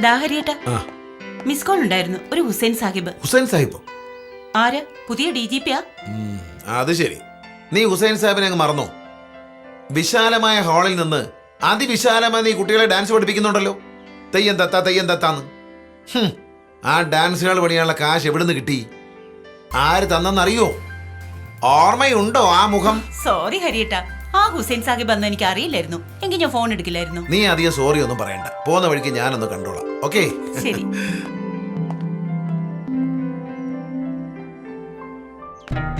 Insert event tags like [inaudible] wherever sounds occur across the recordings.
ദാഹരിയേട്ട miss call ഉണ്ടായിരുന്നു. ഒരു ഹുസൈൻ സാഹിബ്. ഹുസൈൻ സാഹിബ്? ആര്? പുതിയ ഡി ജി പിയാ? അത് ശരി. നീ ഹുസൈൻ സാഹിബിനെ അങ്ങ് മറന്നോ? വിശാലമായ ഹാളിൽ നിന്ന് അതിവിശാലമായി നീ കുട്ടികളെ ഡാൻസ് പഠിപ്പിക്കുന്നുണ്ടല്ലോ. തെയ്യം തത്ത തെയ്യം തത്താന്ന്. ആ ഡാൻസുകൾ പണിയാനുള്ള കാശ് എവിടുന്ന് കിട്ടി? ആര് തന്നെന്നറിയോ? ഓർമ്മയുണ്ടോ ആ മുഖം? സോറി ഹരിയേട്ട. ആ ഹുസൈൻ സാഹിബ് അന്ന് എനിക്ക് അറിയില്ലായിരുന്നു എങ്കിൽ ഞാൻ ഫോൺ എടുക്കില്ലായിരുന്നു. നീ അധികം സോറി ഒന്നും പറയണ്ട. പോകുന്ന വഴിക്ക് ഞാനൊന്ന് കണ്ടോളാം. ഓക്കെ ശരി.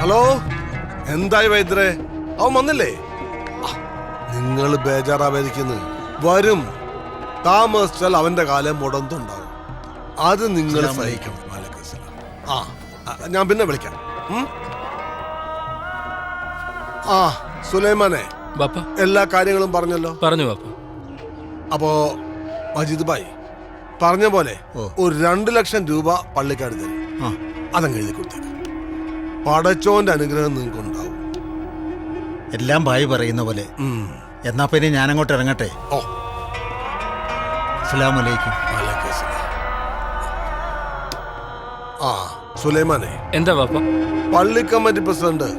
ഹലോ? എന്തായി വൈദ്യരെ? അവൻ വന്നില്ലേ? നിങ്ങൾ ബേജാറാവാതിരിക്കുന്നു വരും. താമസിച്ചാൽ അവന്റെ കാലം മുടന്തുണ്ടാവും. അത് നിങ്ങൾ സഹിക്കണം ആ ഞാൻ പിന്നെ വിളിക്കാം? ആ സുലൈമാനെ. ബാപ്പ. എല്ലാ കാര്യങ്ങളും പറഞ്ഞല്ലോ? പറഞ്ഞു ബാപ്പ. അപ്പോ മജീദ് ഭായ് പറഞ്ഞ പോലെ ഒരു രണ്ട് ലക്ഷം രൂപ പള്ളിക്കാട് തരും. അതങ്ങ് എഴുതി കൊടുത്തേക്ക്. പടച്ചോന്റെ അനുഗ്രഹം നിങ്ങൾക്ക് ഉണ്ടാവും. എല്ലാം ഭായി പറയുന്ന പോലെ. എന്നാ പിന്നെ ഞാൻ അങ്ങോട്ട് ഇറങ്ങട്ടെ? ഓ. അസ്സലാമലൈക്കും. വാലൈക്കും സലാം. ആ സുലൈമാനെ. എന്താ പാപ്പ? പള്ളി കമ്മിറ്റി പ്രസിഡന്റ്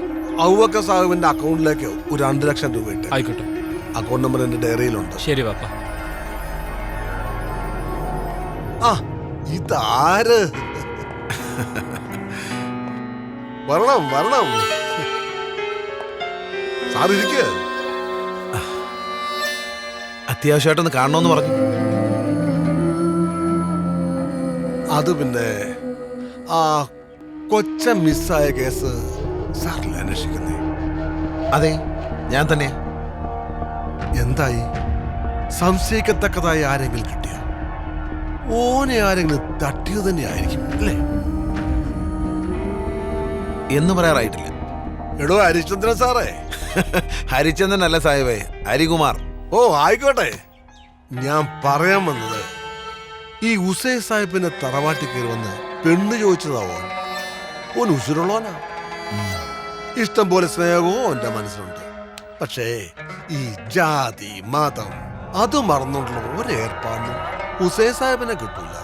ഔവക്ക സാഹിബിന്റെ അക്കൗണ്ടിലേക്ക് ഒരു രണ്ട് ലക്ഷം രൂപ ഇട്ട്. ആയിക്കോട്ടെ. അക്കൗണ്ട് നമ്പർ എന്റെ ഡയറിയിലുണ്ട് ശരി ബാപ്പ ആ ഇതാര്? വരണം വരണം. അത്യാവശ്യമായിട്ടൊന്ന് കാണണമെന്ന് പറഞ്ഞു. അത് പിന്നെ ആ കൊച്ച മിസ്സായ കേസ് സാറിൽ അന്വേഷിക്കുന്നേ. അതെ ഞാൻ തന്നെ എന്തായി? സംശയിക്കത്തക്കതായി ആരെങ്കിലും കിട്ടിയ ഓനെ ആരെങ്കിലും തട്ടിയത് തന്നെ ആയിരിക്കും അല്ലേ? എന്ന് പറയാറായിട്ടില്ല. എടോ ഹരിശ്ചന്ദ്രൻ സാറേ. [laughs] ഹരിചന്ദ്രൻ അല്ല സാഹിബേ ഹരികുമാർ. ഓ ആയിക്കോട്ടെ. ഞാൻ പറയാൻ വന്നത് ഈ ഉസൈ സാഹിബിന്റെ തറവാട്ടി കയറി വന്ന് പെണ്ണ് ചോദിച്ചതാവോ ഓൻ. ഉസുരുള്ളോനാ ഇഷ്ടം പോലെ സ്നേഹവും എന്റെ മനസ്സിലുണ്ട്. പക്ഷേ ഈ ജാതി മതം അത് മറന്നുകൊണ്ടുള്ള ഒരു ഏർപ്പാടും ഉസൈ സാഹിബിനെ കിട്ടൂല.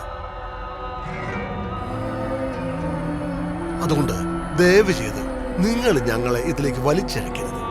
അതുകൊണ്ട് ദയവ് ചെയ്ത് നിങ്ങൾ ഞങ്ങളെ ഇതിലേക്ക് വലിച്ചഴക്കരുത്.